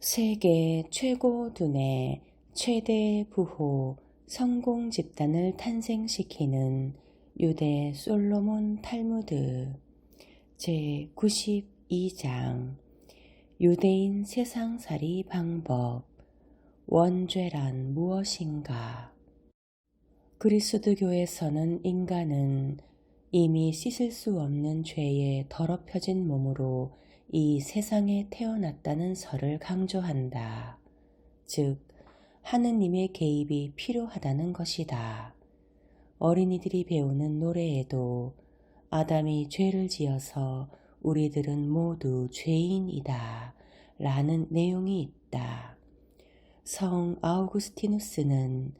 세계 최고 두뇌 최대 부호 성공 집단을 탄생시키는 유대 솔로몬 탈무드. 제 92장. 유대인 세상살이 방법. 원죄란 무엇인가? 그리스도교에서는 인간은 이미 씻을 수 없는 죄에 더럽혀진 몸으로 이 세상에 태어났다는 설을 강조한다. 즉, 하느님의 개입이 필요하다는 것이다. 어린이들이 배우는 노래에도 아담이 죄를 지어서 우리들은 모두 죄인이다. 라는 내용이 있다. 성 아우구스티누스는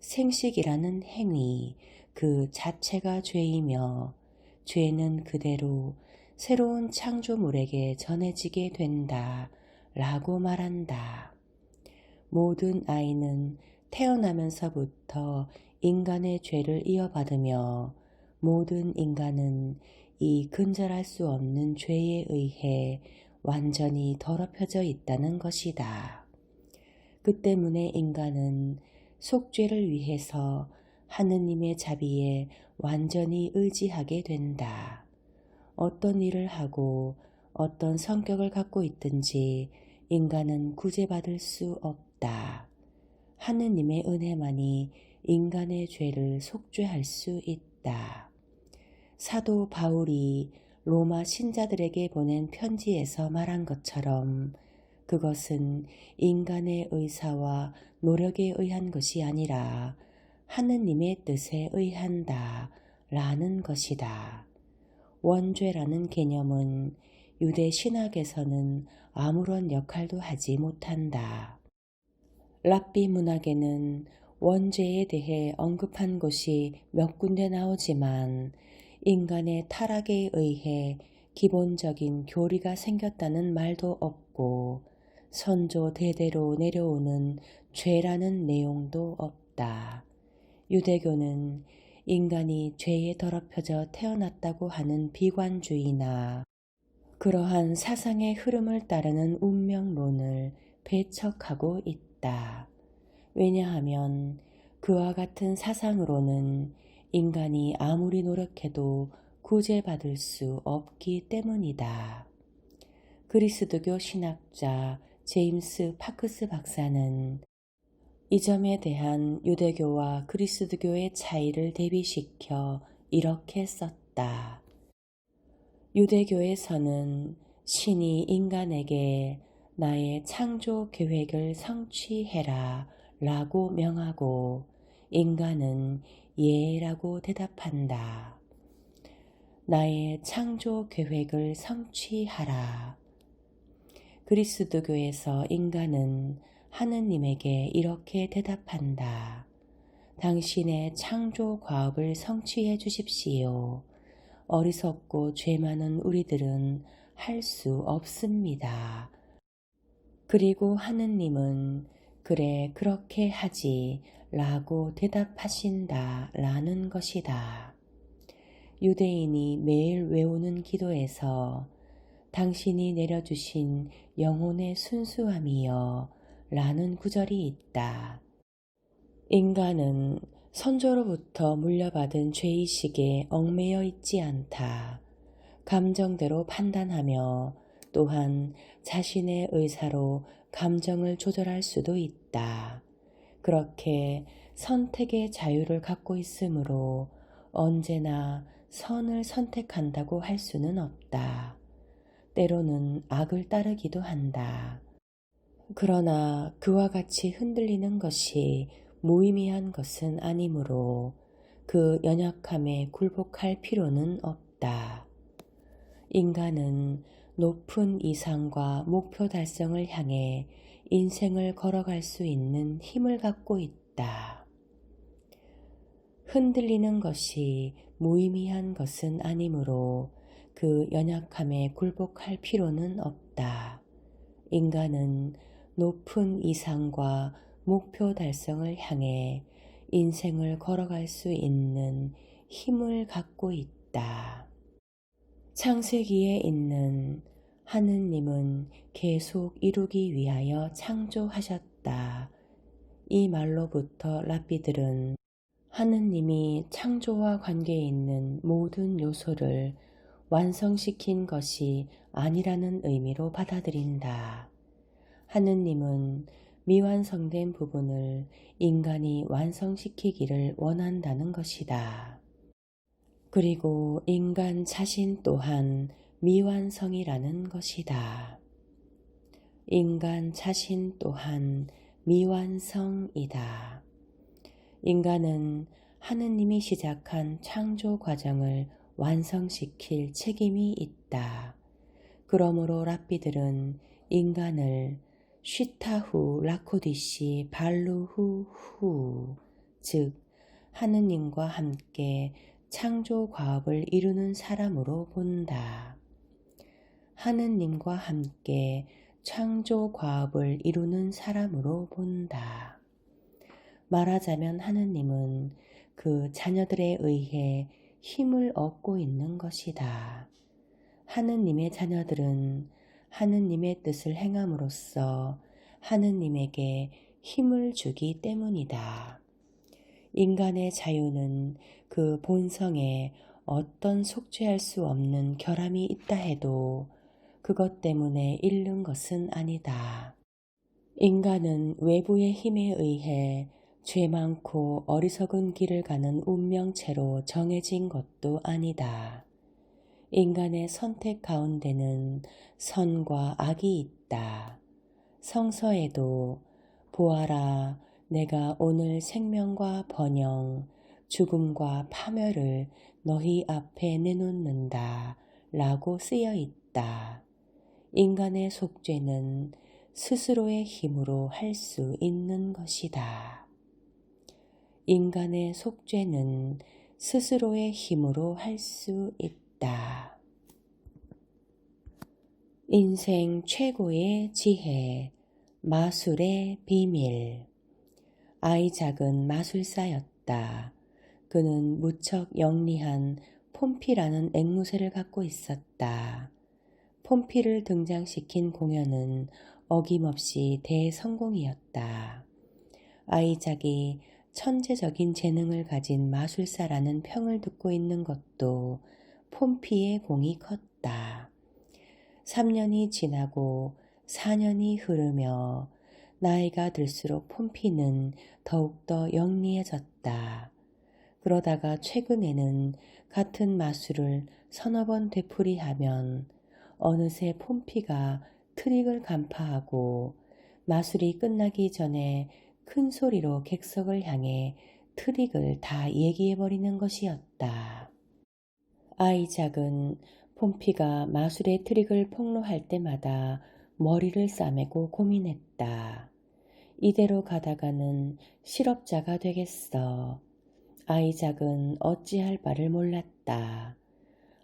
생식이라는 행위 그 자체가 죄이며 죄는 그대로 새로운 창조물에게 전해지게 된다 라고 말한다. 모든 아이는 태어나면서부터 인간의 죄를 이어받으며 모든 인간은 이 근절할 수 없는 죄에 의해 완전히 더럽혀져 있다는 것이다. 그 때문에 인간은 속죄를 위해서 하느님의 자비에 완전히 의지하게 된다. 어떤 일을 하고 어떤 성격을 갖고 있든지 인간은 구제받을 수 없다. 하느님의 은혜만이 인간의 죄를 속죄할 수 있다. 사도 바울이 로마 신자들에게 보낸 편지에서 말한 것처럼 그것은 인간의 의사와 노력에 의한 것이 아니라 하느님의 뜻에 의한다 라는 것이다. 원죄라는 개념은 유대 신학에서는 아무런 역할도 하지 못한다. 랍비 문학에는 원죄에 대해 언급한 곳이 몇 군데 나오지만 인간의 타락에 의해 기본적인 교리가 생겼다는 말도 없고 선조 대대로 내려오는 죄라는 내용도 없다. 유대교는 인간이 죄에 더럽혀져 태어났다고 하는 비관주의나 그러한 사상의 흐름을 따르는 운명론을 배척하고 있다. 왜냐하면 그와 같은 사상으로는 인간이 아무리 노력해도 구제받을 수 없기 때문이다. 그리스도교 신학자 제임스 파크스 박사는 이 점에 대한 유대교와 그리스도교의 차이를 대비시켜 이렇게 썼다. 유대교에서는 신이 인간에게 나의 창조 계획을 성취해라 라고 명하고 인간은 예라고 대답한다. 나의 창조 계획을 성취하라. 그리스도교에서 인간은 하느님에게 이렇게 대답한다. 당신의 창조 과업을 성취해 주십시오. 어리석고 죄 많은 우리들은 할 수 없습니다. 그리고 하느님은 그래 그렇게 하지 라고 대답하신다 라는 것이다. 유대인이 매일 외우는 기도에서 당신이 내려주신 영혼의 순수함이여 라는 구절이 있다. 인간은 선조로부터 물려받은 죄의식에 얽매여 있지 않다. 감정대로 판단하며 또한 자신의 의사로 감정을 조절할 수도 있다. 그렇게 선택의 자유를 갖고 있으므로 언제나 선을 선택한다고 할 수는 없다. 때로는 악을 따르기도 한다. 그러나 그와 같이 흔들리는 것이 무의미한 것은 아니므로 그 연약함에 굴복할 필요는 없다. 인간은 높은 이상과 목표 달성을 향해 인생을 걸어갈 수 있는 힘을 갖고 있다. 흔들리는 것이 무의미한 것은 아니므로 그 연약함에 굴복할 필요는 없다. 인간은 높은 이상과 목표 달성을 향해 인생을 걸어갈 수 있는 힘을 갖고 있다. 창세기에 있는 하느님은 계속 이루기 위하여 창조하셨다. 이 말로부터 랍비들은 하느님이 창조와 관계에 있는 모든 요소를 완성시킨 것이 아니라는 의미로 받아들인다. 하느님은 미완성된 부분을 인간이 완성시키기를 원한다는 것이다. 그리고 인간 자신 또한 미완성이라는 것이다. 인간 자신 또한 미완성이다. 인간은 하느님이 시작한 창조 과정을 완성시킬 책임이 있다. 그러므로 랍비들은 인간을 쉬타후 라코디시 발루후 후, 즉 하느님과 함께 창조 과업을 이루는 사람으로 본다. 하느님과 함께 창조 과업을 이루는 사람으로 본다. 말하자면 하느님은 그 자녀들에 의해 힘을 얻고 있는 것이다. 하느님의 자녀들은 하느님의 뜻을 행함으로써 하느님에게 힘을 주기 때문이다. 인간의 자유는 그 본성에 어떤 속죄할 수 없는 결함이 있다 해도 그것 때문에 잃는 것은 아니다. 인간은 외부의 힘에 의해 죄 많고 어리석은 길을 가는 운명체로 정해진 것도 아니다. 인간의 선택 가운데는 선과 악이 있다. 성서에도 보아라 내가 오늘 생명과 번영, 죽음과 파멸을 너희 앞에 내놓는다 라고 쓰여 있다. 인간의 속죄는 스스로의 힘으로 할 수 있는 것이다. 인간의 속죄는 스스로의 힘으로 할 수 있다. 인생 최고의 지혜, 마술의 비밀. 아이작은 마술사였다. 그는 무척 영리한 폼피라는 앵무새를 갖고 있었다. 폼피를 등장시킨 공연은 어김없이 대성공이었다. 아이작이 천재적인 재능을 가진 마술사라는 평을 듣고 있는 것도 폼피의 공이 컸다. 3년이 지나고 4년이 흐르며 나이가 들수록 폼피는 더욱더 영리해졌다. 그러다가 최근에는 같은 마술을 서너 번 되풀이하면 어느새 폼피가 트릭을 간파하고 마술이 끝나기 전에 큰 소리로 객석을 향해 트릭을 다 얘기해버리는 것이었다. 아이작은 폼피가 마술의 트릭을 폭로할 때마다 머리를 싸매고 고민했다. 이대로 가다가는 실업자가 되겠어. 아이작은 어찌할 바를 몰랐다.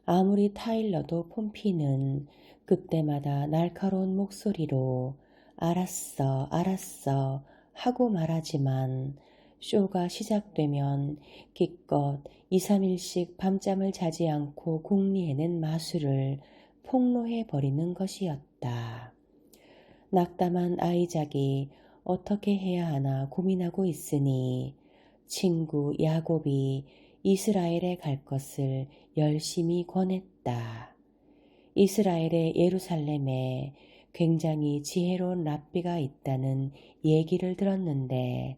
아무리 타일러도 폼피는 그때마다 날카로운 목소리로 알았어, 알았어 하고 말하지만 쇼가 시작되면 기껏 2, 3일씩 밤잠을 자지 않고 궁리해낸 마술을 폭로해 버리는 것이었다. 낙담한 아이작이 어떻게 해야 하나 고민하고 있으니 친구 야곱이 이스라엘에 갈 것을 열심히 권했다. 이스라엘의 예루살렘에 굉장히 지혜로운 랍비가 있다는 얘기를 들었는데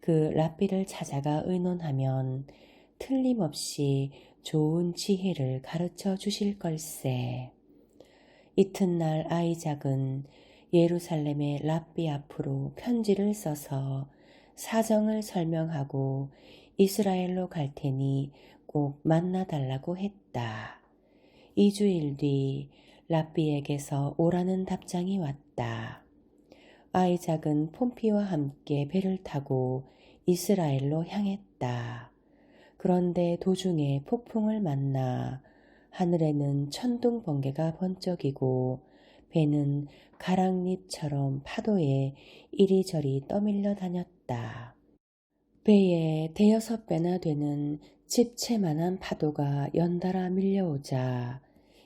그 랍비를 찾아가 의논하면 틀림없이 좋은 지혜를 가르쳐 주실 걸세. 이튿날 아이작은 예루살렘의 랍비 앞으로 편지를 써서 사정을 설명하고 이스라엘로 갈 테니 꼭 만나달라고 했다. 2주일 뒤 랍비에게서 오라는 답장이 왔다. 아이작은 폼피와 함께 배를 타고 이스라엘로 향했다. 그런데 도중에 폭풍을 만나 하늘에는 천둥 번개가 번쩍이고 배는 가랑잎처럼 파도에 이리저리 떠밀려 다녔다. 배에 대여섯 배나 되는 집채만한 파도가 연달아 밀려오자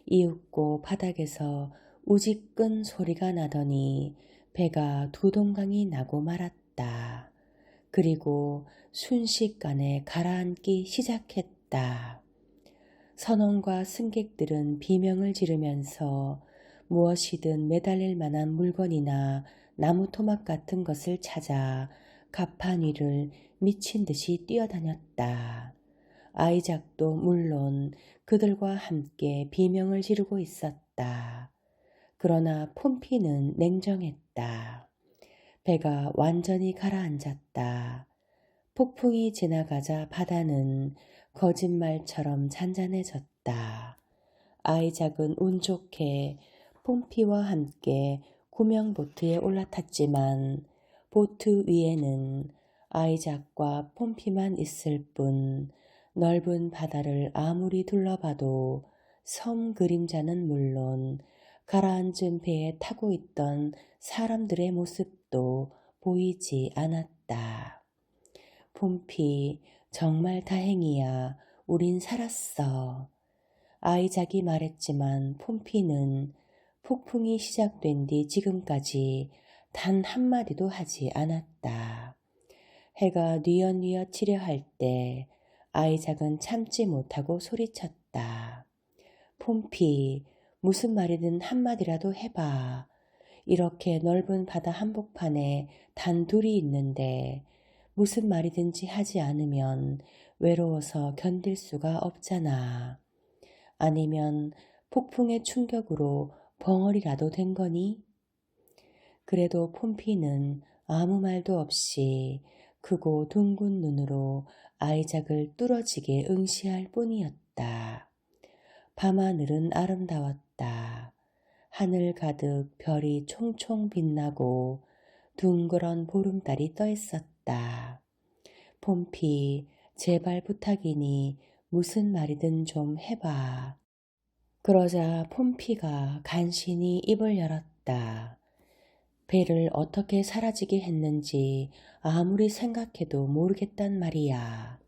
이윽고 바닥에서 우직끈 소리가 나더니 배가 두 동강이 나고 말았다. 그리고 순식간에 가라앉기 시작했다. 선원과 승객들은 비명을 지르면서 무엇이든 매달릴 만한 물건이나 나무 토막 같은 것을 찾아 갑판 위를 미친 듯이 뛰어다녔다. 아이작도 물론 그들과 함께 비명을 지르고 있었다. 그러나 폼피는 냉정했다. 배가 완전히 가라앉았다. 폭풍이 지나가자 바다는 거짓말처럼 잔잔해졌다. 아이작은 운 좋게 폼피와 함께 구명보트에 올라탔지만 보트 위에는 아이작과 폼피만 있을 뿐 넓은 바다를 아무리 둘러봐도 섬 그림자는 물론 가라앉은 배에 타고 있던 사람들의 모습도 보이지 않았다. 폼피, 정말 다행이야. 우린 살았어. 아이작이 말했지만 폼피는 폭풍이 시작된 뒤 지금까지 단 한마디도 하지 않았다. 해가 뉘엿뉘엿 치려 할 때 아이작은 참지 못하고 소리쳤다. 폼피, 무슨 말이든 한마디라도 해봐. 이렇게 넓은 바다 한복판에 단 둘이 있는데 무슨 말이든지 하지 않으면 외로워서 견딜 수가 없잖아. 아니면 폭풍의 충격으로 벙어리라도 된 거니? 그래도 폼피는 아무 말도 없이 크고 둥근 눈으로 아이작을 뚫어지게 응시할 뿐이었다. 밤하늘은 아름다웠다. 하늘 가득 별이 총총 빛나고 둥그런 보름달이 떠 있었다. 폼피, 제발 부탁이니 무슨 말이든 좀 해봐. 그러자 폼피가 간신히 입을 열었다. 배를 어떻게 사라지게 했는지 아무리 생각해도 모르겠단 말이야.